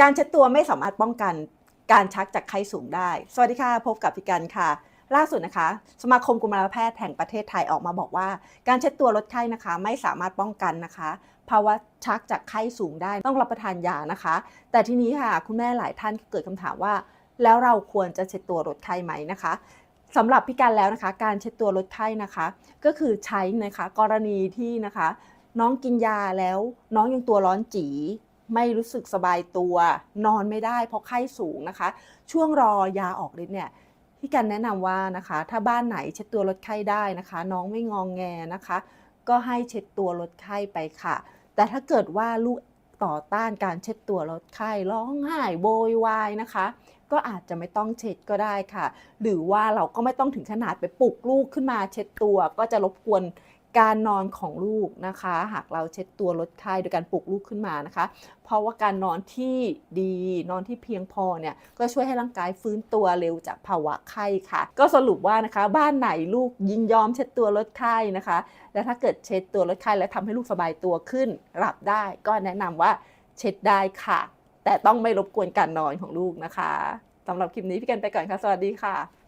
การเช็ดตัวไม่สามารถป้องกันการชักจากไข้สูงได้ สวัสดีค่ะ พบกับพี่กันค่ะ ล่าสุดนะคะ สมาคมกุมารแพทย์แห่งประเทศไทยออกมาบอกว่า การเช็ดตัวลดไข้นะคะ ไม่สามารถป้องกันนะคะภาวะชักจากไข้สูงได้ต้องรับประทานยานะคะ แต่ทีนี้ค่ะคุณแม่หลายท่านเกิดคำถามว่า แล้วเราควรจะเช็ดตัวลดไข้ไหมนะคะสำหรับพี่การแล้วนะคะ การเช็ดตัวลดไข้นะคะ ก็คือใช้นะคะกรณีที่นะคะ น้องกินยาแล้วน้องยังตัวร้อนจี ไม่รู้สึกสบายตัว นอนไม่ได้เพราะไข้สูงนะคะ ช่วงรอยาออกฤทธิ์เนี่ยพี่กันแนะนำว่านะคะ ถ้าบ้านไหนเช็ดตัวลดไข้ได้นะคะ น้องไม่งองแงนะคะ ก็ให้เช็ดตัวลดไข้ไปค่ะ แต่ถ้าเกิดว่าลูกต่อต้านการเช็ดตัวลดไข้ร้องไห้โวยวายนะคะ ก็อาจจะไม่ต้องเช็ดก็ได้ค่ะ หรือว่าเราก็ไม่ต้องถึงขนาดไปปลุกลูกขึ้นมาเช็ดตัว ก็จะรบกวน การนอนของลูกนะคะ หากเราเช็ดตัวลดไข้โดยการปลุกลูกขึ้นมานะคะ เพราะว่าการนอนที่ดีนอนที่เพียงพอเนี่ยก็ช่วยให้ร่างกายฟื้นตัวเร็วจากภาวะไข้ค่ะ ก็สรุปว่านะคะ บ้านไหนลูกยินยอมเช็ดตัวลดไข้นะคะ และถ้าเกิดเช็ดตัวลดไข้และทำให้ลูกสบายตัวขึ้นหลับได้ ก็แนะนำว่าเช็ดได้ค่ะ แต่ต้องไม่รบกวนการนอนของลูกนะคะสำหรับคลิปนี้พี่กันไปก่อนค่ะ สวัสดีค่ะ